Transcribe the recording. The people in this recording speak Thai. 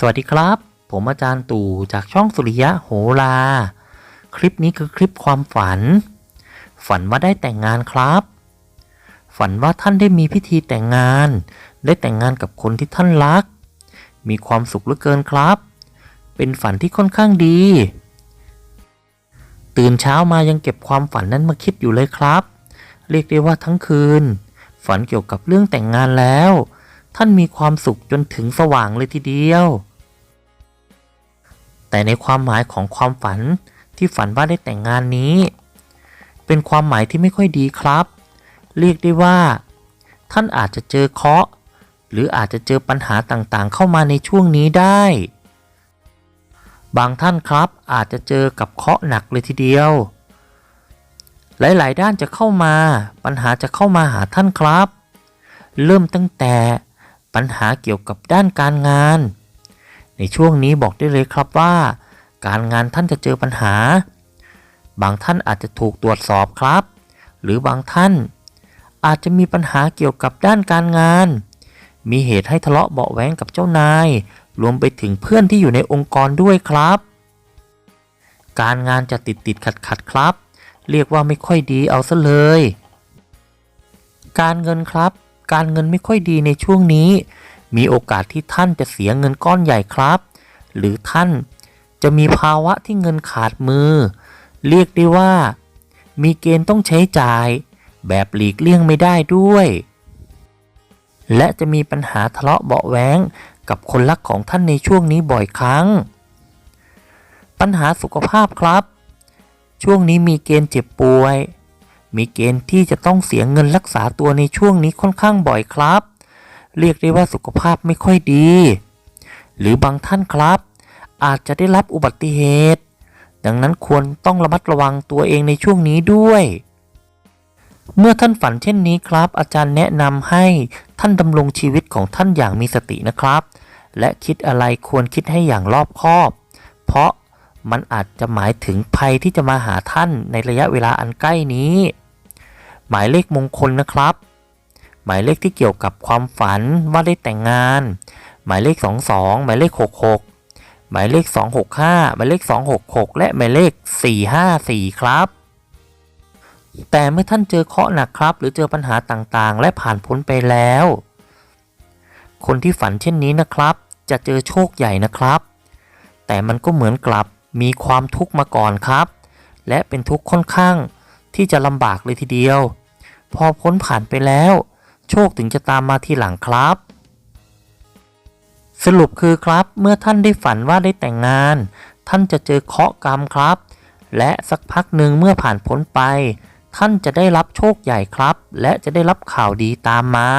สวัสดีครับ ผมอาจารย์ตู่จากช่องสุริยะโหรา คลิปนี้คือคลิปความฝัน ฝันว่าได้แต่งงานครับ ฝันว่าท่านได้มีพิธีแต่งงาน ได้แต่งงานกับคนที่ท่านรัก มีความสุขเหลือเกินครับ เป็นฝันที่ค่อนข้างดี ตื่นเช้ามายังเก็บความฝันนั้นมาคิดอยู่เลยครับ เรียกได้ว่าทั้งคืน ฝันเกี่ยวกับเรื่องแต่งงานแล้ว ท่านมีความสุขจนถึงสว่างเลยทีเดียว แต่ในความหมายของความฝันที่ฝันว่าได้แต่งงานนี้ เป็นความหมายที่ไม่ค่อยดีครับ เรียกได้ว่า ท่านอาจจะเจอเคราะห์หรืออาจจะเจอปัญหาต่างๆ เข้ามาในช่วงนี้ได้ บางท่านครับอาจจะเจอกับเคราะห์หนักเลยทีเดียว หลายๆ ด้านจะเข้ามา ปัญหาจะเข้ามาหาท่านครับ เริ่มตั้งแต่ ปัญหาเกี่ยวกับด้านการงาน ในช่วงนี้บอกได้เลยครับว่า การงานท่านจะเจอปัญหา บางท่านอาจจะถูกตรวจสอบครับ หรือบางท่าน อาจจะมีปัญหาเกี่ยวกับด้านการงาน มีเหตุให้ทะเลาะเบาะแว้งกับเจ้านาย รวมไปถึงเพื่อนที่อยู่ในองค์กรด้วยครับ การงานจะติดติดขัดขัดครับ เรียกว่าไม่ค่อยดีเอาซะเลย การเงินครับ การเงินไม่ค่อยดีในช่วงนี้ มีโอกาสที่ท่านจะเสียเงินก้อนใหญ่ครับ หรือท่านจะมีภาวะที่เงินขาดมือ เรียกได้ว่า มีเกณฑ์ต้องใช้จ่าย แบบหลีกเลี่ยงไม่ได้ด้วย และจะมีปัญหาทะเลาะเบาะแว้งกับคนรักของท่านในช่วงนี้บ่อยครั้ง ปัญหาสุขภาพครับ ช่วงนี้มีเกณฑ์เจ็บป่วย มีเกณฑ์ที่จะต้องเสียเงินรักษาตัวในช่วงนี้ค่อนข้างบ่อยครับ เรียกได้ว่าสุขภาพไม่ค่อยดี หรือบางท่านครับ อาจจะได้รับอุบัติเหตุ ดังนั้นควรต้องระมัดระวังตัวเองในช่วงนี้ด้วย เมื่อท่านฝันเช่นนี้ครับ อาจารย์แนะนำให้ท่านดำรงชีวิตของท่านอย่างมีสตินะครับ และคิดอะไรควรคิดให้อย่างรอบคอบ เพราะมันอาจจะหมายถึงภัยที่จะมาหาท่านในระยะเวลาอันใกล้นี้ หมายเลขมงคลนะครับ หมายเลขที่เกี่ยวกับความฝันว่าได้แต่งงาน หมายเลข 22 หมายเลข 66 หมายเลข 265 หมายเลข 266 และหมายเลข 454 ครับ แต่เมื่อท่านเจอเคราะห์หนักครับ หรือเจอปัญหาต่างๆ และผ่านพ้นไปแล้ว คนที่ฝันเช่นนี้นะครับ จะเจอโชคใหญ่นะครับ แต่มันก็เหมือนกลับมีความทุกข์มาก่อนครับ และเป็นทุกข์ค่อนข้าง ที่จะลำบากเลยทีเดียว พอพ้นผ่านไปแล้ว โชคถึงจะตามมาทีหลังครับ สรุปคือครับเมื่อท่านได้ฝันว่าได้แต่งงาน ท่านจะเจอเคาะกรรมครับ และสักพักหนึ่งเมื่อผ่านพ้นไป ท่านจะได้รับโชคใหญ่ครับ และจะได้รับข่าวดีตามมา